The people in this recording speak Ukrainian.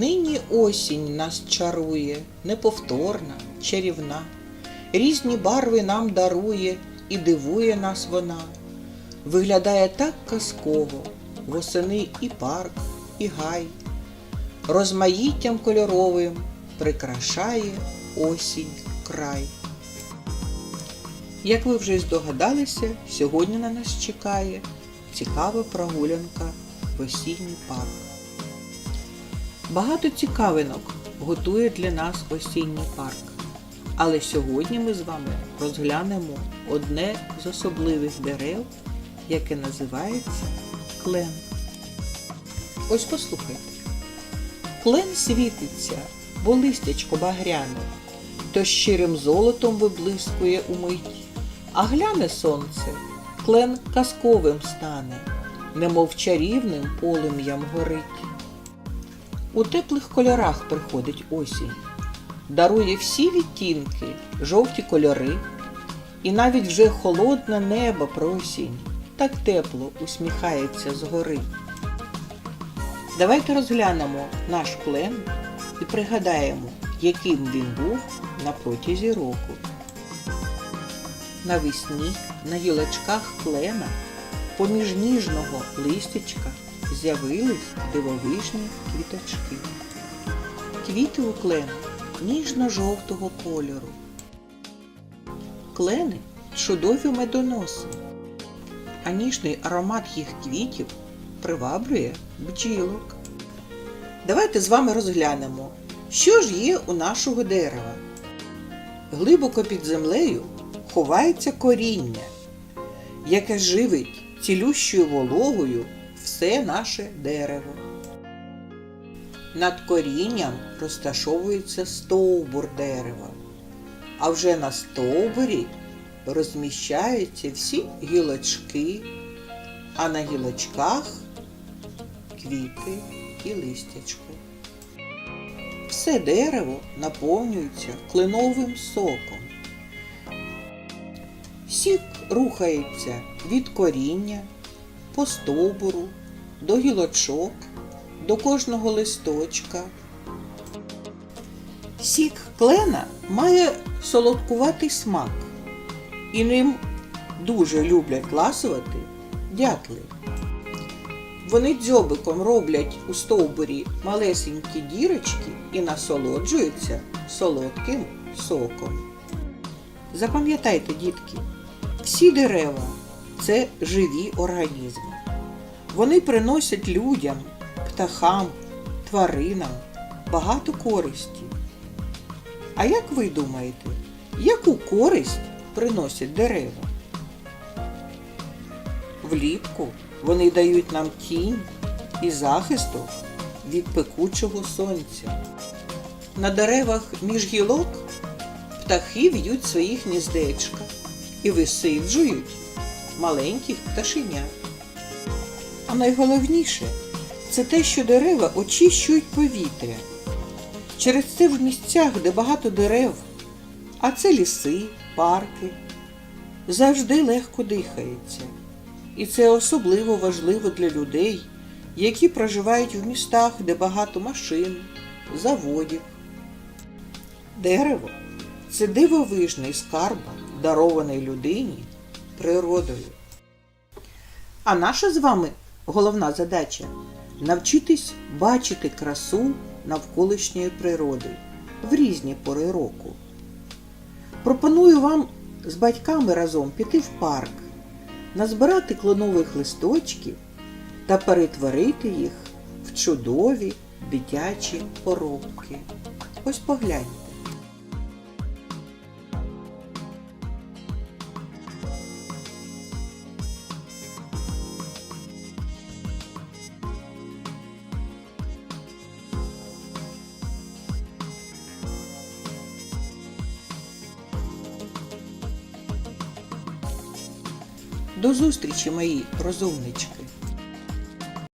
Нині осінь нас чарує, неповторна, чарівна. Різні барви нам дарує і дивує нас вона. Виглядає так казково, восени і парк, і гай. Розмаїттям кольоровим прикрашає осінь край. Як ви вже здогадалися, сьогодні на нас чекає цікава прогулянка в осінній парк. Багато цікавинок готує для нас осінній парк. Але сьогодні ми з вами розглянемо одне з особливих дерев, яке називається клен. Ось послухайте. Клен світиться, бо листячко багряне, то щирим золотом виблискує умить, а гляне сонце, клен казковим стане, немов чарівним полум'ям горить. У теплих кольорах приходить осінь, дарує всі відтінки, жовті кольори, і навіть вже холодне небо просінь так тепло усміхається згори. Давайте розглянемо наш клен і пригадаємо, яким він був на протязі року. Навесні на гілочках клена поміж ніжного листячка з'явились дивовижні квіточки. Квіти у клена ніжно-жовтого кольору. Клени чудові медоноси, а ніжний аромат їх квітів приваблює бджілок. Давайте з вами розглянемо, що ж є у нашого дерева. Глибоко під землею ховається коріння, яке живить цілющою вологою все наше дерево. Над корінням розташовується стовбур дерева, а вже на стовбурі розміщаються всі гілочки, а на гілочках квіти і листячко. Все дерево наповнюється кленовим соком. Сік рухається від коріння по стовбуру до гілочок, до кожного листочка. Сік клена має солодкуватий смак, і ним дуже люблять ласувати дятли. Вони дзьобиком роблять у стовбурі малесенькі дірочки і насолоджуються солодким соком. Запам'ятайте, дітки, всі дерева це живі організми. Вони приносять людям, птахам, тваринам багато користі. А як ви думаєте, яку користь приносять дерева? Влітку вони дають нам тінь і захисту від пекучого сонця. На деревах між гілок птахи в'ють свої гніздечка і висиджують маленьких пташенят. А найголовніше це те, що дерева очищують повітря. Через це в місцях, де багато дерев, а це ліси, парки, завжди легко дихається. І це особливо важливо для людей, які проживають в містах, де багато машин, заводів. Дерево це дивовижний скарб, дарований людині природою. А наша з вами головна задача навчитись бачити красу навколишньої природи в різні пори року. Пропоную вам з батьками разом піти в парк, назбирати кленових листочків та перетворити їх в чудові дитячі поробки. Ось погляньте. До зустрічі, мої розумнички!